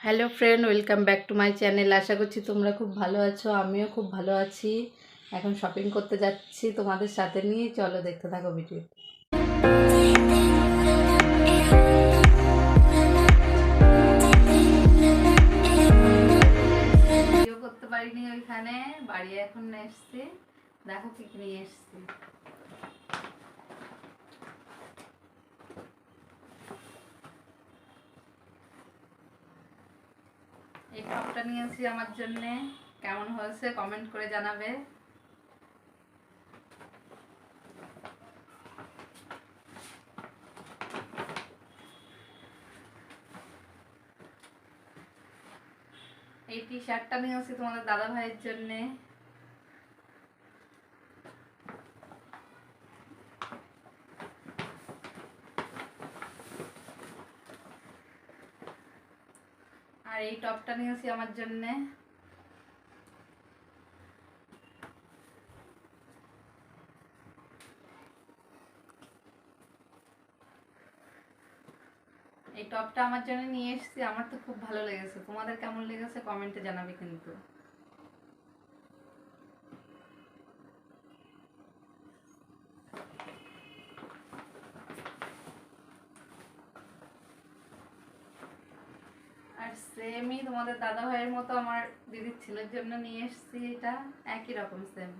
Hello friend welcome back to my channel আশা করছি তোমরা খুব ভালো আছো, আমিও খুব ভালো আছি। এখন শপিং করতে যাচ্ছি তোমাদের সাথে নিয়ে। চলো দেখতে থাকো ভিডিও করতে পারিনি ওইখানে, বাড়ি এখন এসছি। দেখো কি নিয়ে এসছি। এই টপটা নিয়েছি আমার জন্যে। কেমন হয়েছে কমেন্ট করে জানাবে। এই টি শার্টটা নিয়েছি তোমাদের দাদা ভাইয়ের জন্যে। আর এই টপটা নিয়েছি আমার জন্যে। এই টপটা আমার জন্য নিয়ে এসেছি, আমার তো খুব ভালো লেগেছে। তোমাদের কেমন লেগেছে কমেন্টে জানাবে কিন্তু আর সেমই তোমাদের দাদা ভাইয়ের মতো আমার দিদির ছেলের জন্য নিয়ে এসছি এটা, একই রকম সেম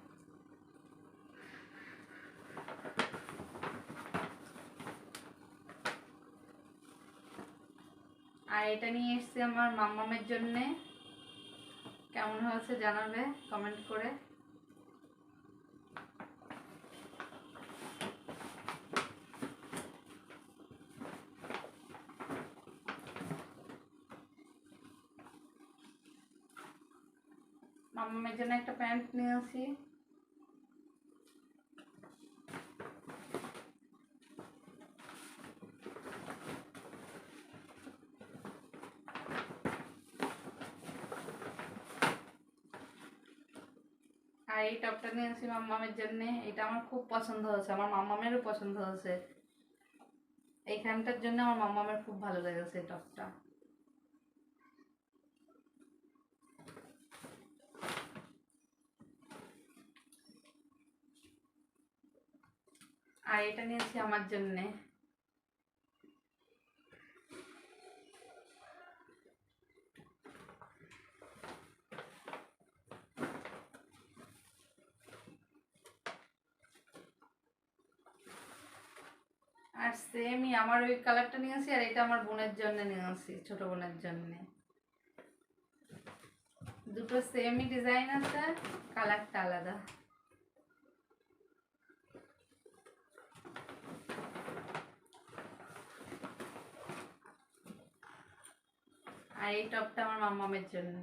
আর এটা নিয়ে এসছি আমার মাম্মামের জন্যে। কেমন হয়েছে জানাবে কমেন্ট করে। মাম্মামের জন্য একটা প্যান্ট নিয়েছি আর এই টপটা নিয়েছি মাম্মামের জন্য। এটা আমার খুব পছন্দ হয়েছে, আমার মাম্মামেরও পছন্দ হয়েছে। এইখানটার জন্য আমার মাম্মামের খুব ভালো লেগেছে এই টপটা। আর এটা নিয়েছি আমার জন্যে। আর সেমই আমার ওই কালারটা নিয়েছি আর এটা আমার বোনের জন্য নিয়েছি, ছোট বোনের জন্য। দুটো সেমই ডিজাইন আছে কালারটা আলাদা। আর এই টপটা আমার মাম্মামের জন্য।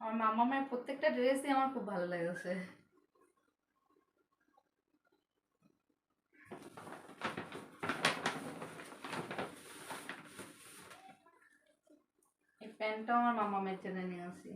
আমার মাম্মামের প্রত্যেকটা ড্রেসই আমার খুব ভালো লেগেছে। এই প্যান্টটাও আমার মামামের জন্য নিয়ে আসি।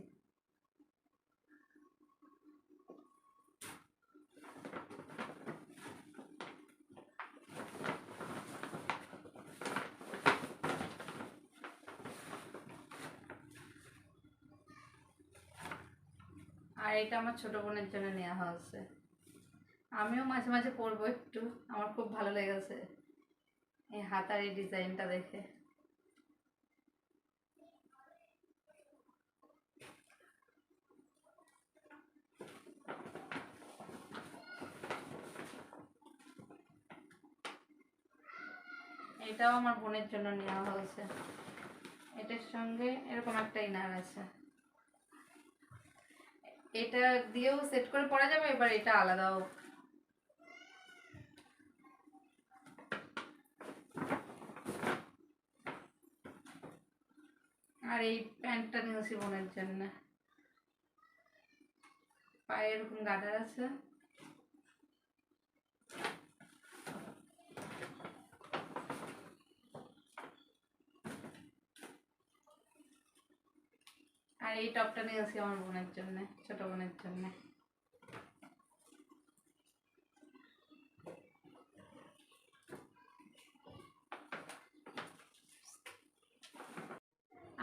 আর এটা আমার ছোট বোনের জন্য নেওয়া হয়েছে। আমিও মাঝে মাঝে পরবো একটু। আমার খুব ভালো লেগেছে এই হাতার এই ডিজাইনটা দেখে। এটাও আমার বোনের জন্য নেওয়া হয়েছে। এটার সঙ্গে এরকম একটা ইনার আছে। এটা দিয়েও সেট করে পরা যাবে, এবার এটা আলাদাও। আর এই প্যান্টটা নিয়েছি বোনের জন্য। পায়ে এরকম গাডার আছে। আর এই টপটা নিয়ে আসি আমার বোনের জন্য, ছোট বোনের জন্য।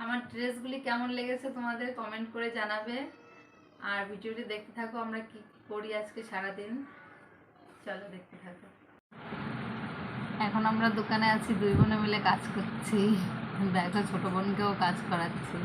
আমার ড্রেসগুলি কেমন লেগেছে তোমাদের কমেন্ট করে জানাবে। আর ভিডিওটি দেখতে থাকো, আমরা কি করি আজকে সারাদিন। চলো দেখতে থাকো। এখন আমরা দোকানে আছি, দুই বোনে মিলে কাজ করছি। দেখো ছোট বোনকেও কাজ করাচ্ছি।